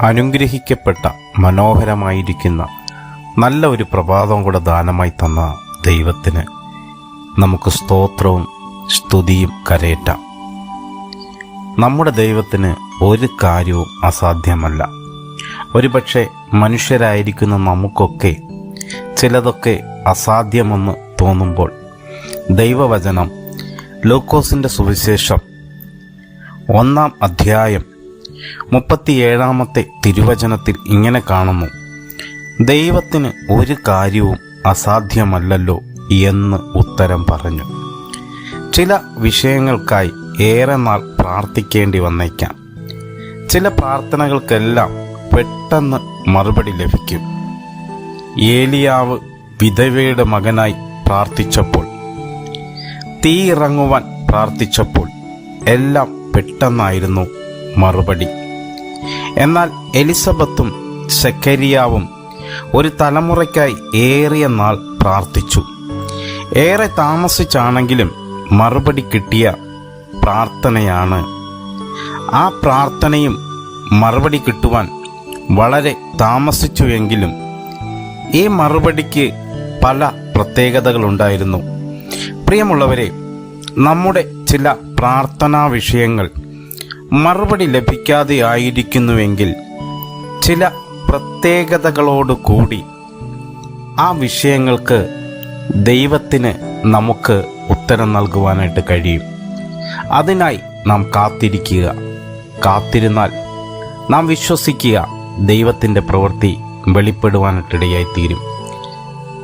അനുഗ്രഹിക്കപ്പെട്ട മനോഹരമായിരിക്കുന്ന നല്ല ഒരു പ്രഭാതം കൂടെ ദാനമായി തന്ന ദൈവത്തിന് നമുക്ക് സ്തോത്രവും സ്തുതിയും കരയറ്റാം. നമ്മുടെ ദൈവത്തിന് ഒരു കാര്യവും അസാധ്യമല്ല. ഒരുപക്ഷെ മനുഷ്യരായിരിക്കുന്ന നമുക്കൊക്കെ ചിലതൊക്കെ അസാധ്യമെന്ന് തോന്നുമ്പോൾ ദൈവവചനം ലൂക്കോസിന്റെ സുവിശേഷം ഒന്നാം അധ്യായം മുപ്പത്തിയേഴാമത്തെ തിരുവചനത്തിൽ ഇങ്ങനെ കാണുന്നു. ദൈവത്തിന് ഒരു കാര്യവും അസാധ്യമല്ലല്ലോ എന്ന് ഉത്തരം പറഞ്ഞു. ചില വിഷയങ്ങൾക്കായി ഏറെ നാൾ പ്രാർത്ഥിക്കേണ്ടി വന്നേക്കാം. ചില പ്രാർത്ഥനകൾക്കെല്ലാം പെട്ടെന്ന് മറുപടി ലഭിക്കും. ഏലിയാവ് വിധവയുടെ മകനായി പ്രാർത്ഥിച്ചപ്പോൾ തീ ഇറങ്ങുവാൻ പ്രാർത്ഥിച്ചപ്പോൾ എല്ലാം പെട്ടെന്നായിരുന്നു മറുപടി. എന്നാൽ എലിസബത്തും സെക്കരിയാവും ഒരു തലമുറയ്ക്കായി ഏറിയ നാൾ പ്രാർത്ഥിച്ചു. ഏറെ താമസിച്ചാണെങ്കിലും മറുപടി കിട്ടിയ പ്രാർത്ഥനയാണ്. ആ പ്രാർത്ഥനയും മറുപടി കിട്ടുവാൻ വളരെ താമസിച്ചുവെങ്കിലും ഈ മറുപടിക്ക് പല പ്രത്യേകതകളുണ്ടായിരുന്നു. പ്രിയമുള്ളവരെ നമ്മുടെ ചില പ്രാർത്ഥനാ വിഷയങ്ങൾ മറുപടി ലഭിക്കാതെ ആയിരിക്കുന്നുവെങ്കിൽ ചില പ്രത്യേകതകളോട് കൂടി ആ വിഷയങ്ങൾക്ക് ദൈവത്തിന് നമുക്ക് ഉത്തരം നൽകുവാനായിട്ട് കഴിയും. അതിനായി നാം കാത്തിരിക്കുക. കാത്തിരുന്നാൽ നാം വിശ്വസിക്കുക ദൈവത്തിന്റെ പ്രവൃത്തി വെളിപ്പെടുവാനായിട്ടിടയായിത്തീരും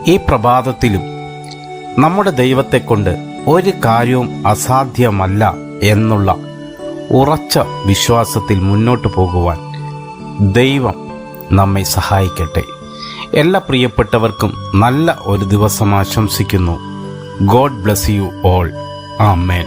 ഈ പ്രഭാതത്തിലും നമ്മുടെ ദൈവത്തെക്കൊണ്ട് ഒരു കാര്യവും അസാധ്യമല്ല എന്നുള്ള ഉറച്ച വിശ്വാസത്തിൽ മുന്നോട്ട് പോകുവാൻ ദൈവം നമ്മെ സഹായിക്കട്ടെ. എല്ലാ പ്രിയപ്പെട്ടവർക്കും നല്ല ഒരു ദിവസം ആശംസിക്കുന്നു. God bless you all. Amen.